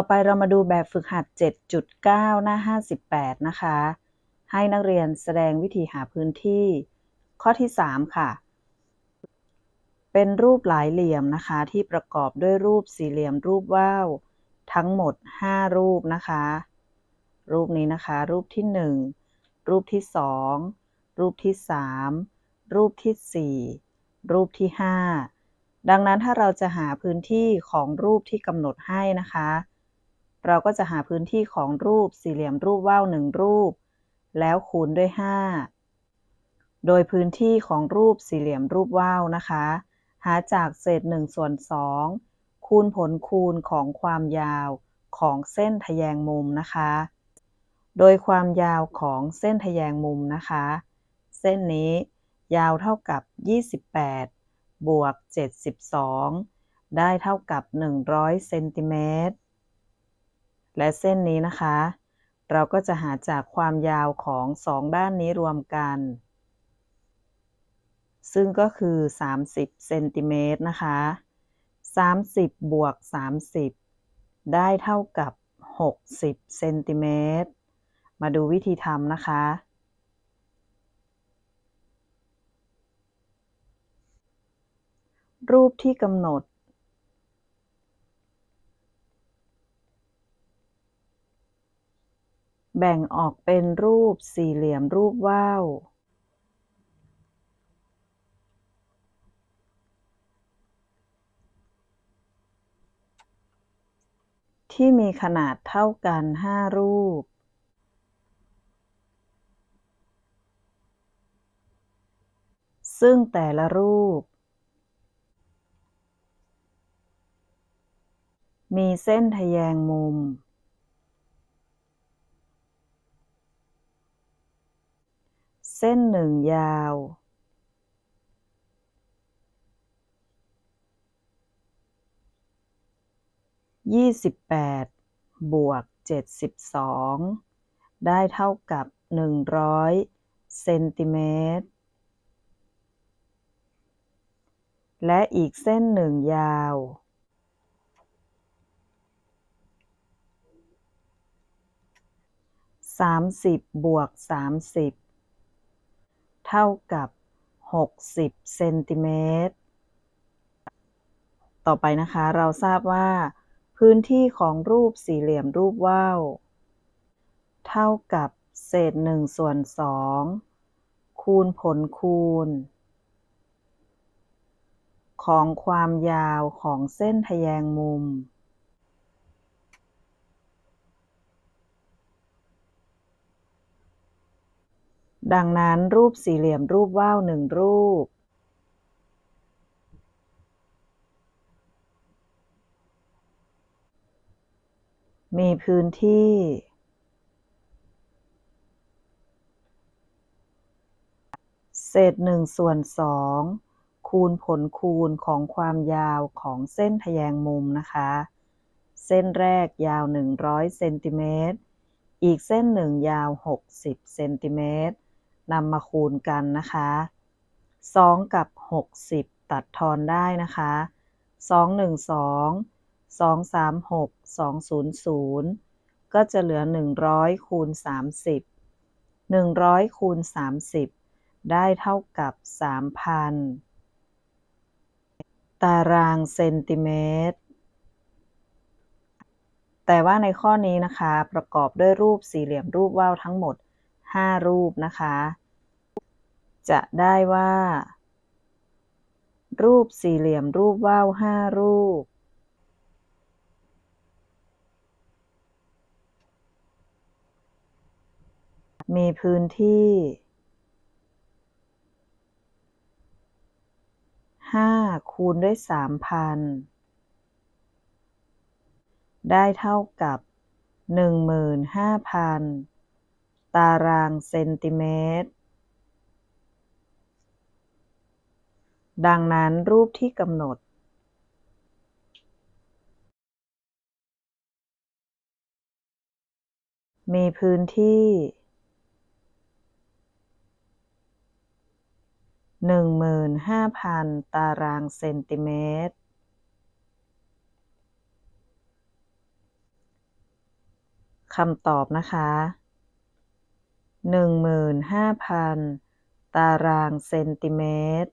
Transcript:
ต่อไปเรามาดูแบบฝึกหัด 7.9 หน้า 58 นะคะ ให้นักเรียนแสดงวิธีหาพื้นที่ ข้อที่ 3 ค่ะ เป็นรูปหลายเหลี่ยมนะคะ ที่ประกอบด้วยรูปสี่เหลี่ยมรูปว่าวทั้งหมด 5 รูปนะคะ รูปนี้นะคะ รูปที่ 1 รูปที่ 2 รูปที่ 3 รูปที่ 4 รูปที่ 5ดังนั้นถ้าเราจะหาพื้นที่ของรูปที่กำหนดให้นะคะ เราก็จะหาพื้นที่ของรูปสี่เหลี่ยมรูปว่าวหนึ่งรูป แล้วคูณด้วย 5 โดยพื้นที่ของรูปสี่เหลี่ยมรูปว่าวนะคะ หาจากเศษ1ส่วน2คูณผลคูณของความยาวของเส้นทะแยงมุมนะคะ โดยความยาวของเส้นทะแยงมุมนะคะ เส้นนี้ยาวเท่ากับ 28 บวก 72 ได้เท่ากับ 100 เซนติเมตร และเส้นนี้นะคะ เราก็จะหาจากความยาวของสองด้านนี้รวมกัน ซึ่งก็คือ 30เซนติเมตรนะคะ 30 บวก 30 ได้เท่ากับ 60เซนติเมตรมาดูวิธีทำนะคะ รูปที่กำหนด แบ่งออกเป็นรูปสี่เหลี่ยมรูปว่าว ที่มีขนาดเท่ากัน5รูป ซึ่งแต่ละรูป มีเส้นทะแยงมุม เส้นหนึ่งยาว ยี่สิบแปดบวกเจ็ดสิบสองได้เท่ากับหนึ่งร้อยเซนติเมตร และอีกเส้นหนึ่งยาวสามสิบบวกสามสิบ เท่ากับหกสิบเซนติเมตร ต่อไปนะคะเราทราบว่า พื้นที่ของรูปสี่เหลี่ยมรูปว่าวเท่ากับเศษหนึ่งส่วนสองคูณผลคูณ ของความยาวของเส้นทะแยงมุม ดังนั้นรูปสี่เหลี่ยมรูปว่าวหนึ่งรูป มีพื้นที่ เศษหนึ่งส่วนสองคูณผลคูณของความยาวของเส้นทะแยงมุมนะคะ เส้นแรกยาว 100เซนติเมตร อีกเส้นหนึ่งยาว 60เซนติเมตร นำมาคูณกันนะคะ 2 กับ 60 ตัดทอนได้นะคะ 2 1 2 2 3 6 2 0 0 ก็จะเหลือ 100 คูณ 30 100 คูณ 30 ได้เท่ากับ 3,000 ตารางเซนติเมตร แต่ว่าในข้อนี้นะคะประกอบด้วยรูปสี่เหลี่ยมรูปว่าวทั้งหมด 5 รูปนะคะ จะได้ว่า รูปสี่เหลี่ยมรูปว่าว 5 รูป มีพื้นที่ 5 คูณด้วย 3,000ได้เท่ากับ 15,000ตารางเซนติเมตร ดังนั้นรูปที่กำหนด มีพื้นที่15,000ตารางเซนติเมตร คำตอบนะคะ 15,000ตารางเซนติเมตร